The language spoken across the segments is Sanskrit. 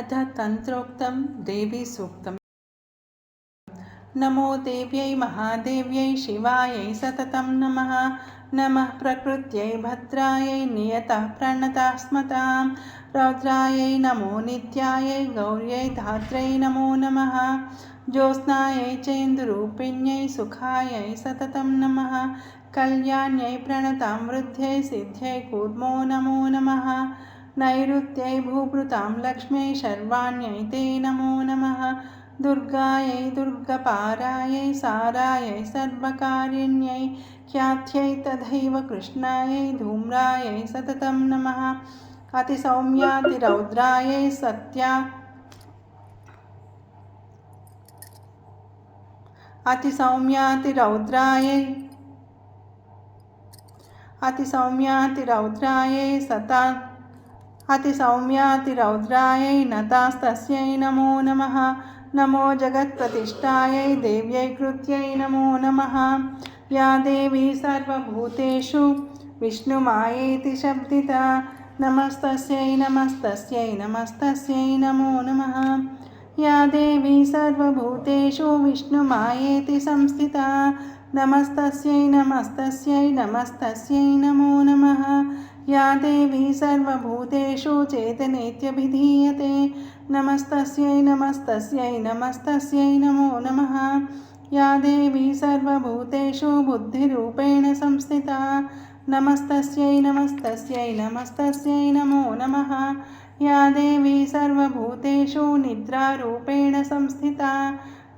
अथ तन्त्रोक्तं देवीसूक्तम् नमो देव्यै महादेव्यै शिवायै सततं नमः। नमः प्रकृत्यै भद्रायै नियतः प्रणतः स्मतां रौद्रायै नमो नित्यायै गौर्यै धात्रै नमो नमः। ज्योत्स्नायै चेन्दुरूपिण्यै सुखायै सततं नमः। कल्याण्यै प्रणतां वृद्ध्यै सिद्ध्यै कूर्मो नमो नमः नैऋत्यै भूभृतां लक्ष्म्यै शर्वाण्यै ते नमो नमः। दुर्गायै दुर्गपारायै सारायै सर्वकारिण्यै ख्यात्यै तथैव कृष्णायै धूम्रायै सततं नमः। अतिसौम्यातिरौद्रायै सत्या अतिसौम्यातिरौद्रायै अतिसौम्यातिरौद्रायै सता अतिसौम्यातिरौद्रायै नतास्तस्यै नमो नमः। नमो जगत्प्रतिष्ठायै, देव्यै कृत्यै नमो नमः। या देवी सर्वभूतेषु, विष्णुमायेति शब्दिता। नमस्तस्यै नमस्तस्यै नमस्तस्यै नमो नमः। या देवी सर्वभूतेषु, विष्णुमायेति संस्थिता। నమస్తస్యై నమస్తస్యై నమస్తస్యై నమో నమ యా దేవీ సర్వభూతేషు చేతనేత్యభిధీయతే నమస్తస్యై నమస్తస్యై నమస్తస్యై నమో నమ యా దేవీ సర్వభూతేషు బుద్ధిరూపేణ సంస్థిత నమస్తస్యై నమస్తస్యై నమస్తస్యై నమో నమ యా దేవీ సర్వభూతేషు నిద్రారూపేణ సంస్థిత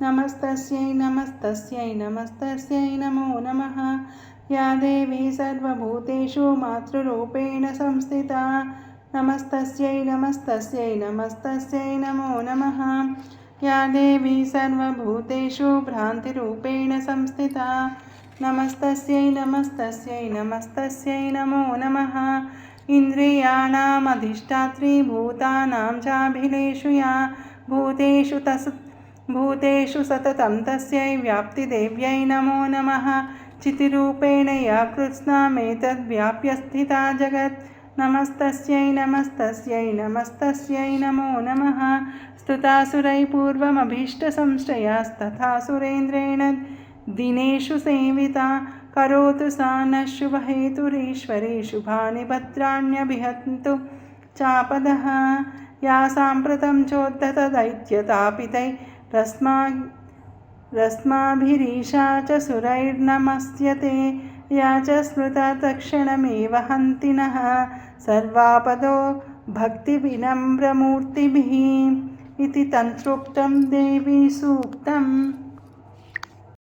నమస్తస్యై నమస్తస్యై నమస్తస్యై నమో నమ యా దేవీ సర్వభూతేషు మాతృరూపేణ సంస్థిత నమస్తస్యై నమస్తస్యై నమస్తస్యై నమో నమ యా దేవీ సర్వభూతేషు భ్రాంతిరూపేణ సంస్థిత నమస్తస్యై నమస్తస్యై నమస్తస్యై నమో నమ ఇంద్రియాణమధిష్టాత్రి భూతానాం చాభిలేషు యా భూతేషు తస్ भूतेषु सततं तस्यै व्याप्तिदेव्यै नमो नमः चितिरूपेण या कृत्स्नामेतद्व्याप्य स्थिता जगत् नमस्तस्यै नमस्तस्यै नमस्तस्यै नमो नमः स्तुतासुरै पूर्वमभीष्टसंश्रयास्तथा सुरेन्द्रेण दिनेषु सेविता करोतु सा नः शुभहेतुरीश्वरी शुभानि भद्राण्यभिहन्तु चापदः या साम्प्रतं चोद्धतदैत्यतापितै रस्मा, रस्माभिरीशा च सुरैर्नमस्यते, या च स्मृता तत्क्षणमेव हन्तिनः। सर्वापदो भक्तिविनम्रमूर्तिभिः। इति तन्त्रोक्तं देवी सूक्तम्।